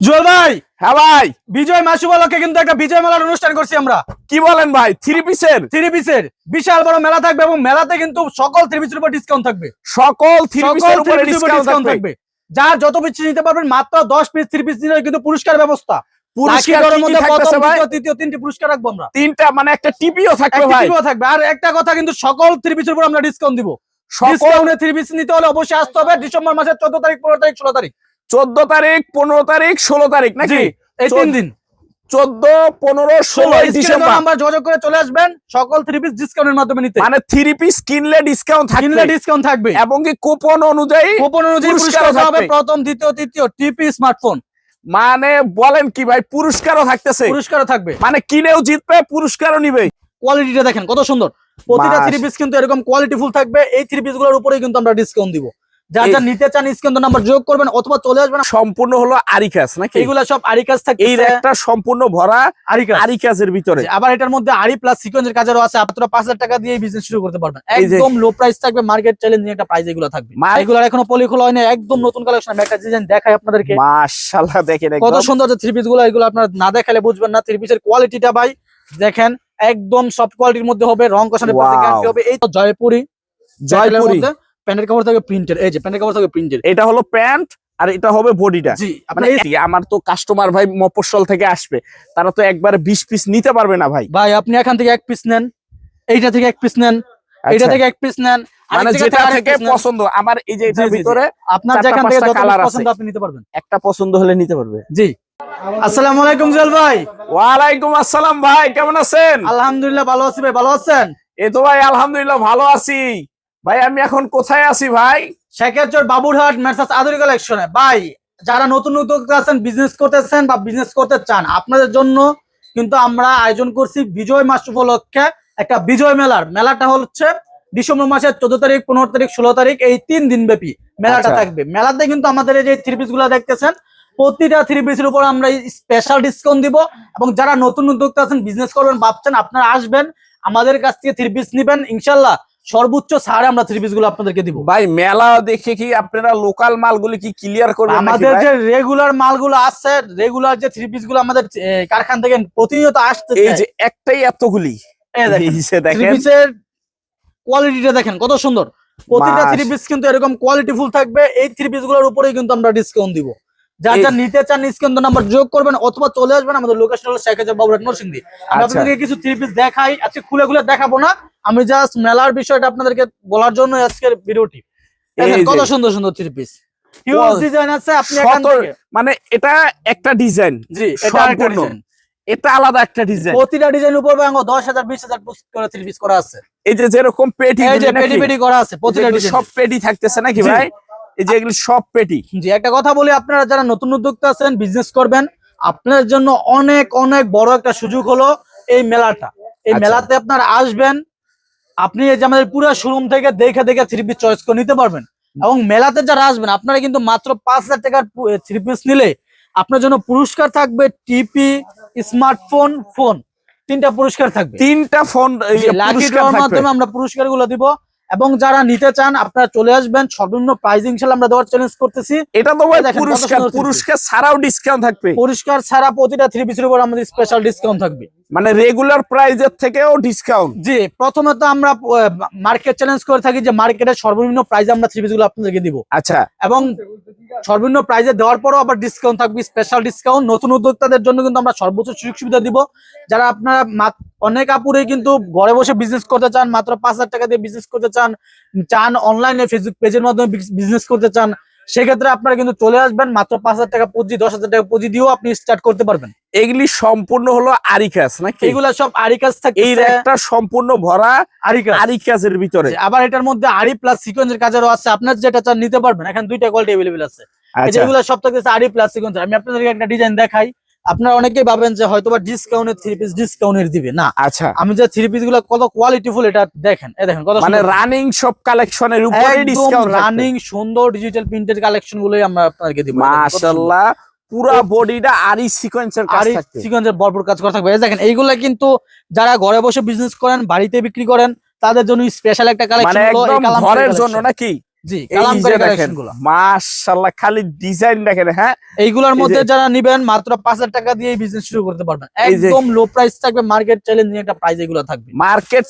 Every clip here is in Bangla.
জুয়েল ভাই! হ্যাঁ ভাই। বিজয় মাস উপলক্ষে কিন্তু একটা বিজয় মেলার অনুষ্ঠান করছি আমরা। কি বলেন ভাই? থ্রি পিসের থ্রি পিসের বিশাল বড় মেলা থাকবে এবং মেলাতে কিন্তু সকল থ্রি পিসের উপর ডিসকাউন্ট থাকবে। সকল থ্রি পিসের উপরে ডিসকাউন্ট থাকবে। যার যত পিস নিতে পারবেন মাত্র দশ পিস থ্রি পিস নিলে কিন্তু পুরস্কার ব্যবস্থা। তিনটি পুরস্কার রাখব আমরা। তিনটা মানে একটা টিপিও থাকবে ভাই। টিভিও থাকবে। আর একটা কথা কিন্তু সকল থ্রি পিসের উপর আমরা ডিসকাউন্ট দিব। সকল থ্রি পিস নিতে হলে অবশ্যই আসতে হবে ডিসেম্বর মাসের চোদ্দ তারিখ পনেরো তারিখ ষোলো তারিখ। চোদ্দ তারিখ পনেরো তারিখ ষোলো তারিখ নাকি? এই তিন দিন। চোদ্দ পনেরো ষোলো ডিসেম্বর। যোগাযোগ করে চলে আসবেন। সকল থ্রি পিস ডিসকাউন্টের মাধ্যমে নিতে। মানে থ্রি পিস কিনলে ডিসকাউন্ট কিনলে ডিসকাউন্ট থাকবে। এবং কি কুপন অনুযায়ী কুপন অনুযায়ী পুরস্কার হবে প্রথম দ্বিতীয় তৃতীয় টিপি স্মার্টফোন মানে বলেন কি ভাই পুরস্কারও থাকতেছে। পুরস্কারও থাকবে। মানে কিনেও জিতবে পুরস্কারও নিবে। কোয়ালিটিটা দেখেন কত সুন্দর। প্রতিটা থ্রি পিস কিন্তু এরকম কোয়ালিটি ফুল থাকবে। এই থ্রি পিসগুলোর উপরেই কিন্তু আমরা ডিসকাউন্ট দিব। যা যা নিতে চান স্ক্রিন নাম্বার যোগ করবেন অথবা চলে আসবেন সম্পূর্ণ হলো আরিকাস নাকি? এইগুলা সব আরিকাস থাকবে এই একটা সম্পূর্ণ ভরা আরিকাস আরিকাসের ভিতরে। আবার এটার মধ্যে আরি প্লাস সিকোয়েন্সের কাজেরও আছে। আপনারা টাকা দিয়ে বিজনেস শুরু করতে পারবেন। একদম লো প্রাইস থাকবে মার্কেট চ্যালেঞ্জিং একটা প্রাইস এগুলো থাকবে। এগুলো এখনও পলি খোলা হয়নি একদম নতুন কালেকশন আমি একটা ডিজাইন দেখাই আপনাদেরকে। মাশাআল্লাহ দেখেন কত সুন্দর যে থ্রি পিসগুলো এগুলো আপনারা না দেখালে বুঝবেন না। থ্রি পিসের কোয়ালিটিটা ভাই দেখেন একদম সফট কোয়ালিটির মধ্যে হবে রং কষানোর. গ্যারান্টি হবে। এই তো জয়পুরি। জয়পুরি। প্যান্টের কাপড় থাকবে প্রিন্টেড এই যে প্যান্টের কাপড় থাকবে প্রিন্টেড এটা হলো প্যান্ট আর এটা হবে বডিটা। জি মানে আমার তো কাস্টমার ভাই মফস্বল থেকে আসবে তারা তো একবার বিশ পিস নিতে পারবে না ভাই। ভাই আপনি এখান থেকে এক পিস নেন এইটা থেকে এক পিস নেন এইটা আচ্ছা, থেকে এক পিস নেন মানে যেটা থেকে পছন্দ আমার এই যে এটার। ভিতরে আপনার যেখান থেকে যত পছন্দ আপনি নিতে পারবেন। একটা পছন্দ হলে নিতে পারবে। জি। আসসালামু আলাইকুম জুয়েল ভাই। ওয়ালাইকুম আসসালাম ভাই কেমন আছেন? আলহামদুলিল্লাহ ভালো আছি ভাই ভালো আছেন? এই তো ভাই আলহামদুলিল্লাহ ভালো আছি। ভাই আমি এখন কোথায় আছি ভাই? শেখেরচর বাবুরহাট মেসাস আধুনিক কালেকশনে ভাই যারা নতুন উদ্যোক্তা আছেন বিজনেস করতেছেন বা বিজনেস করতে চান আপনাদের জন্য কিন্তু আমরা আয়োজন করছি বিজয় মাস উপলক্ষে একটা বিজয় মেলার। মেলাটা হচ্ছে ডিসেম্বর মাসের চোদ্দ তারিখ পনেরো তারিখ ষোলো তারিখ এই তিন দিন ব্যাপী মেলাটা আচ্ছা। থাকবে। মেলাতে কিন্তু আমাদের এই যে থ্রি পিসগুলা দেখতেছেন প্রতিটা থ্রি পিসের উপর আমরা স্পেশাল ডিসকাউন্ট দিব এবং যারা নতুন উদ্যোক্তা আছেন বিজনেস করবেন ভাবছেন আপনারা আসবেন আমাদের কাছ থেকে থ্রি পিস নিবেন ইনশাল্লাহ সর্বোচ্চ ছাড়ে আমরা থ্রি পিসগুলো আপনাদেরকে দিব। ভাই মেলা দেখে কি আপনারা লোকাল মালগুলি কি ক্লিয়ার করবেন আমাদের যে রেগুলার মালগুলো আছে রেগুলার যে থ্রি পিসগুলো আমাদের কারখানা থেকে প্রতিনিয়ত আসছে এই যে একটাই এতগুলি। কোয়ালিটিটা দেখেন কত সুন্দর। প্রতিটা থ্রি পিস কিন্তু এরকম কোয়ালিটি ফুল থাকবে এই থ্রি পিসগুলোর উপরেই কিন্তু আমরা ডিসকাউন্ট দিব। যা এই- যা নিতে চান ডিসকাউন্ট নাম্বার যোগ করবেন অথবা চলে আসবেন আমাদের লোকেশন হলো শেখ হাজার বাবুরাট নরসিংদী। আমি আচ্ছা। আপনাদেরকে কিছু থ্রি পিস দেখাই আজকে খুলে খুলে দেখাবো না। আমি জাস্ট মেলার বিষয়টা আপনাদেরকে বলার জন্য আজকের ভিডিওটি। কত সুন্দর সুন্দর থ্রি পিস ডিজাইন আছে আপনি মানে এটা একটা ডিজাইন জি এটা আরেকটা ডিজাইন এটা আলাদা একটা ডিজাইন প্রতিটা ডিজাইন উপর ভাঙ দশ হাজার বিশ হাজার করে থ্রি পিস করা আছে। এই যে যেরকম পেটি যে পেটি পেটি করা আছে প্রতিটা সব পেটি থাকতেছে নাকি ভাই? এই যে এগুলি সব পেটি। জি একটা কথা বলি আপনারা যারা নতুন উদ্যোক্তা আছেন বিজনেস করবেন আপনার জন্য অনেক অনেক বড় একটা সুযোগ হলো এই মেলাটা। এই আচ্ছা। মেলাতে আপনারা আসবেন আপনি এই যে আমাদের পুরো শোরুম থেকে দেখে দেখে থ্রি পিস চয়েস করে নিতে পারবেন। এবং মেলাতে যারা আসবেন আপনারা কিন্তু মাত্র পাঁচ হাজার টাকার থ্রি পিস নিলে আপনার জন্য পুরস্কার থাকবে টিপি স্মার্টফোন ফোন তিনটা পুরস্কার থাকবে। তিনটা ফোন লাকি মাধ্যমে আমরা পুরস্কারগুলো দিব। এবং যারা নিতে চান আপনারা চলে আসবেন। সর্বনিম্ন প্রাইস ইনশাল্লাহ আমরা দেওয়ার চ্যালেঞ্জ করতেছি। এটা তো পুরস্কার পুরস্কার ছাড়াও ডিসকাউন্ট থাকবে। পুরস্কার ছাড়া প্রতিটা থ্রি পিসের উপর আমাদের স্পেশাল ডিসকাউন্ট থাকবে। মানে রেগুলার প্রাইজের থেকেও ডিসকাউন্ট জি প্রথমে তো আমরা মার্কেট চ্যালেঞ্জ করে থাকি যে মার্কেটের সর্বনিম্ন প্রাইজে আমরা থ্রি পিসগুলো আপনাদেরকে দিব। আচ্ছা। এবং সর্বনিম্ন প্রাইজে দেওয়ার পরও আবার ডিসকাউন্ট থাকবে স্পেশাল ডিসকাউন্ট নতুন উদ্যোক্তাদের জন্য কিন্তু আমরা সর্বোচ্চ সুযোগ সুবিধা দিব। যারা আপনারা মাত- অনেক আপুরে কিন্তু ঘরে বসে বিজনেস করতে চান মাত্র পাঁচ হাজার টাকা দিয়ে বিজনেস করতে চান চান অনলাইনে ফেসবুক পেজের মাধ্যমে বিজনেস করতে চান সেক্ষেত্রে আপনারা কিন্তু চলে আসবেন মাত্র পাঁচ হাজার টাকা পুঁজি দশ হাজার টাকা পুঁজি দিয়েও আপনি স্টার্ট করতে পারবেন এগুলি সম্পূর্ণ হলো আরিকাস নাকি এইগুলা সব আরিকাস থাকে এই একটা সম্পূর্ণ ভরা আরিকাস আরিকাসের ভিতরে আবার এটার মধ্যে আরি প্লাস সিকোয়েন্সের কাজেরও আছে আপনার যেটা চান নিতে পারবেন এখানে দুইটা কোয়ালিটি अवेलेबल আছে এই আচ্ছা যেগুলো সব থেকে আরি প্লাস সিকোয়েন্স আমি আপনাদেরকে একটা ডিজাইন দেখাই আপনারা অনেকেই ভাবেন যে হয়তোবা ডিসকাউন্টের থ্রি পিস ডিসকাউন্টের দিবে। না। আচ্ছা। আমি যে থ্রি পিসগুলো কত কোয়ালিটিফুল এটা দেখেন। দেখেন কত মানে রানিং সব কালেকশনের উপরে ডিসকাউন্ট রানিং সুন্দর ডিজিটাল প্রিন্টেড কালেকশন গুলোই আমরা আপনাদেরকে দিব। মাশাআল্লাহ পুরা বডিটা আরি সিকোয়েন্সের কাজ আরি থাকবে। সিকোয়েন্সের ভরপুর কাজ করা থাকবে। এই দেখেন এইগুলা কিন্তু যারা ঘরে বসে বিজনেস করেন বাড়িতে বিক্রি করেন তাদের জন্য স্পেশাল একটা মানে কালেকশন হলো এই একদম ঘরের জন্য নাকি? জি কালামকারী কালেকশনগুলো মাশাআল্লাহ খালি ডিজাইন দেখেন হ্যাঁ? এইগুলোর মধ্যে যারা নিবেন মাত্র পাঁচ হাজার টাকা দিয়ে বিজনেস শুরু করতে পারবেন। এই একদম লো প্রাইস থাকবে মার্কেট চ্যালেঞ্জিং একটা প্রাইস এগুলো থাকবে। মার্কেট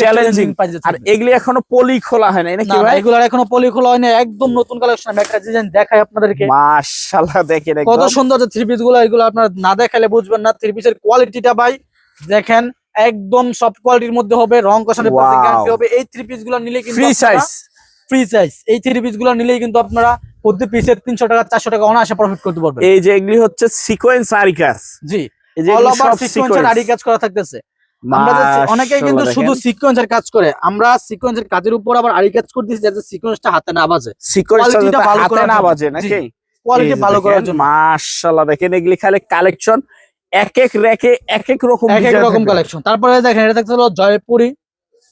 চ্যালেঞ্জিং চ্যালেঞ্জিং আর এগুলি এখনও পলি খোলা হয় নাকি না ভাই? এগুলোর এখনও পলি খোলা হয়নি একদম নতুন কালেকশন আমি একটা ডিজাইন দেখাই আপনাদেরকে। মাশাআল্লাহ দেখেন কত সুন্দর যে থ্রি পিসগুলো এগুলো আপনার না দেখালে বুঝবেন না। থ্রি পিসের কোয়ালিটিটা ভাই দেখেন একদম সফট কোয়ালিটির মধ্যে হবে রং কষানোর. গ্যারান্টি হবে। এই থ্রি পিসগুলো নিলে কিন্তু ফ্রি সাইজ ফ্রি সাইজ এই থ্রি পিসগুলো নিলেই কিন্তু আপনারা প্রতি পিসের তিনশো টাকা চারশো টাকা অনায়াসে প্রফিট করতে পারবেন। এই যে এগুলি হচ্ছে সিকোয়েন্স জি। অল ওভার সিকোয়েন্সের আড়ি কাজ করা থাকতেছে। আমরা অনেকেই কিন্তু শুধু সিকোয়েন্সের কাজ করে। আমরা সিকোয়েন্সের কাজের উপর আবার কাজ করতেছি যাতে সিকোয়েন্সটা হাতে না বাজে। সিকোয়েন্সটা হাতে না বাজে জি। নাকি? কোয়ালিটি ভালো করার জন্য। মাশাআল্লাহ দেখেন এগুলি খালি কালেকশন এক এক এক এক রকম এক এক রকম কালেকশন তারপরে দেখেন এটা হলো জয়পুরি।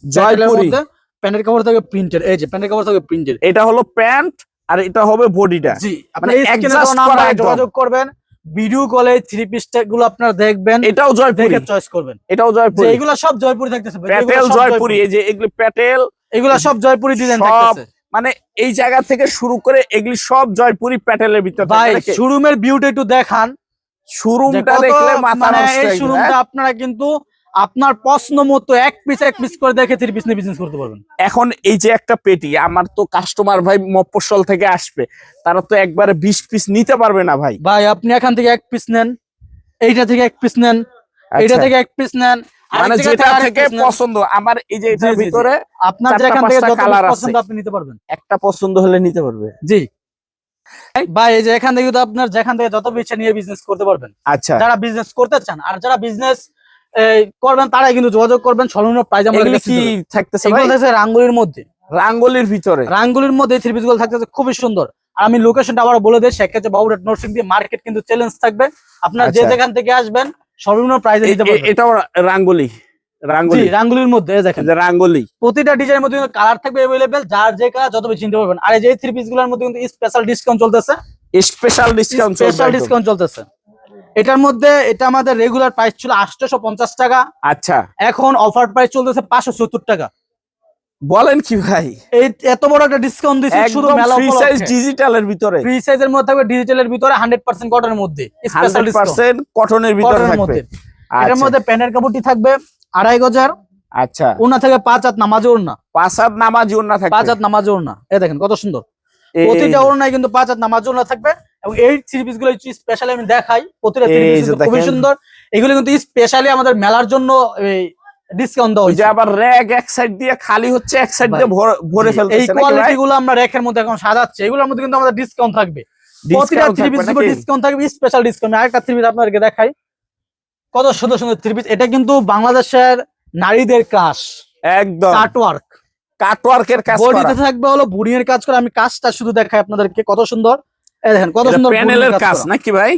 জয়পুরি। প্যান্টের কাপড় থাকে প্রিন্টের এই যে প্যান্টের কাপড় থাকে প্রিন্টের। এটা হলো প্যান্ট আর এটা হবে বডিটা। জি আপনি মানে। যোগাযোগ করবেন ভিডিও কলে থ্রি পিসগুলো আপনারা দেখবেন এটাও জয়পুরি। চয়েস করবেন। এটাও জয়পুরি। এগুলো সব জয়পুরি থাকতেছে প্যাটেল জয়পুরি এই যে এগুলো প্যাটেল এগুলো সব জয়পুরি ডিজাইন থাকতেছে। মানে এই জায়গা থেকে শুরু করে এগুলি সব জয়পুরি প্যাটেলের ভিতর ভাই শোরুমের বিউটি একটু দেখান। শোরুমটা দেখলে মাথা মানে নষ্ট এই হয়ে শোরুমটা আপনারা কিন্তু আপনার প্রশ্ন মতো এক পিস এক পিস করে দেখে থ্রি পিস নিয়ে বিজনেস করতে পারবেন। এখন এই যে একটা পেটি আমার তো কাস্টমার ভাই মফস্বল থেকে আসবে তারা তো একবারে বিশ পিস নিতে পারবে না ভাই। ভাই আপনি এখান থেকে এক পিস নেন এইটা থেকে এক পিস নেন এইটা আচ্ছা, থেকে এক পিস নেন মানে যেটা থেকে পছন্দ আমার এই যে এটার। ভিতরে আপনার যেখান থেকে যত। পছন্দ আপনি নিতে পারবেন। একটা পছন্দ হলে নিতে পারবে। জি। ভাই এই যে এখান থেকে তো আপনার যেখান থেকে যত ইচ্ছা নিয়ে বিজনেস করতে পারবেন আচ্ছা। যারা বিজনেস করতে চান আর যারা বিজনেস করবেন তারাই কিন্তু যোগাযোগ করবেন সর্বনিম্ন এগুলি কাছে কি দিতে। থাকতেছে রাঙ্গুলির মধ্যে। রাঙ্গলির ভিতরে? রাঙ্গুলির মধ্যে থ্রি পিসগুলো থাকতেছে খুবই সুন্দর। আর আমি লোকেশনটা আবার বলে দিই সেক্ষেত্রে বাবুরাট নরসিং দিয়ে মার্কেট কিন্তু চ্যালেঞ্জ থাকবে। আপনার যে আচ্ছা। যেখান থেকে আসবেন সর্বনিম্ন প্রাইজে নিতে এ- পারবেন। এটাও রাঙ্গুলি। জি রাঙ্গুলি রাঙ্গুলির মধ্যে দেখেন। যে রাঙ্গুলি। প্রতিটা ডিজাইনের মধ্যে কিন্তু কালার থাকবে অ্যাভেলেবেল যার যে কালার যত বেশি চিনতে পারবেন। আর এই যে থ্রি পিসগুলোর মধ্যে কিন্তু স্পেশাল ডিসকাউন্ট চলতেছে। স্পেশাল ডিসকাউন্ট স্পেশাল ডিসকাউন্ট চলতেছে। এটার মধ্যে এটা আমাদের রেগুলার প্রাইস ছিল আটশোশো পঞ্চাশ টাকা। আচ্ছা। এখন অফার প্রাইস চলতেছে পাঁচশো সত্তর টাকা। বলেন কি ভাই? এই এত বড় একটা ডিসকাউন্ট দিচ্ছে শুধু মেলা ফ্রি সাইজ ডিজিটালের ভিতরে। ফ্রি সাইজের মধ্যে থাকবে ডিজিটালের ভিতরে হান্ড্রেড পার্সেন্ট কটনের মধ্যে। স্পেশাল হান্ড্রেড ডিসকাউন্ট পার্সেন্ট কটনের ভিতরে থাকবে। মধ্যে। এটার আচ্ছা, মধ্যে প্যানের কাপড়টি থাকবে আড়াই গজার। আচ্ছা। ওনা থেকে পাঁচ হাত নামাজে ওড়না। পাঁচ হাত নামাজি ওন্না থাকবে। পাঁচ হাত নামাজে ওড়না। এ দেখেন কত সুন্দর। প্রতিটা ওড়নায় কিন্তু পাঁচ হাত নামাজ ওড়না থাকবে এবং এই থ্রি পিসগুলো স্পেশালি আমি দেখাই। প্রতিটা থ্রি পিস খুবই সুন্দর। এগুলো কিন্তু স্পেশালি আমাদের মেলার জন্য ডিসকাউন্ট যে আবার র্যাক এক সাইড দিয়ে খালি হচ্ছে এক সাইড দিয়ে ভরে ফেলতেছে আমরা র্যাকের মধ্যে এখন সাজাচ্ছি। এগুলোর মধ্যে কিন্তু আমাদের ডিসকাউন্ট থাকবে। প্রতিটা থ্রি থাকবে পিস নাকি? ডিসকাউন্ট থাকবে স্পেশাল ডিসকাউন্ট আরেকটা থ্রি পিস আপনাদেরকে দেখাই। কত সুন্দর সুন্দর থ্রি পিস এটা কিন্তু বাংলাদেশের নারীদের ক্রাশ একদম। কাটওয়ার্কের কাজ বডিতে থাকবে হলো বুড়িয়ের কাজ করে। আমি কাজটা শুধু দেখাই আপনাদেরকে। কত সুন্দর। এই দেখেন কত সুন্দর প্যানেলের কাজ নাকি ভাই?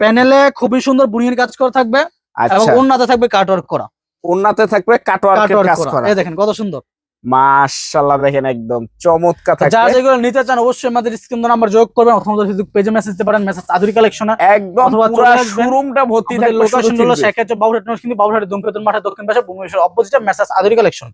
প্যানেলে খুবই সুন্দর বুড়িয়ের কাজ করা থাকবে এবং আচ্ছা ওন্নাতে থাকবে কাটওয়ার্ক করা। ওন্নাতে থাকবে কাটওয়ার্কের কাজ করা। এই দেখেন কত সুন্দর। মাশাআল্লাহ দেখেন একদম চমৎকার যারা যেগুলো নিতে চান অবশ্যই আমাদের স্ক্রিন নাম্বার যোগ করবেন অথবা ফেসবুক পেজে মেসেজ দিতে পারেন মেসেজ আদুরি কালেকশনে একদম পুরো শোরুমটা ভর্তি থাকবে লোকেশন হলো সেক্ষেত্রে বাবুরহাট নরসিংদী বাবুরহাটের দমকতের মাঠে দক্ষিণ পাশে ভুবনেশ্বর অপোজিটে মেসেজ আদুরি কালেকশন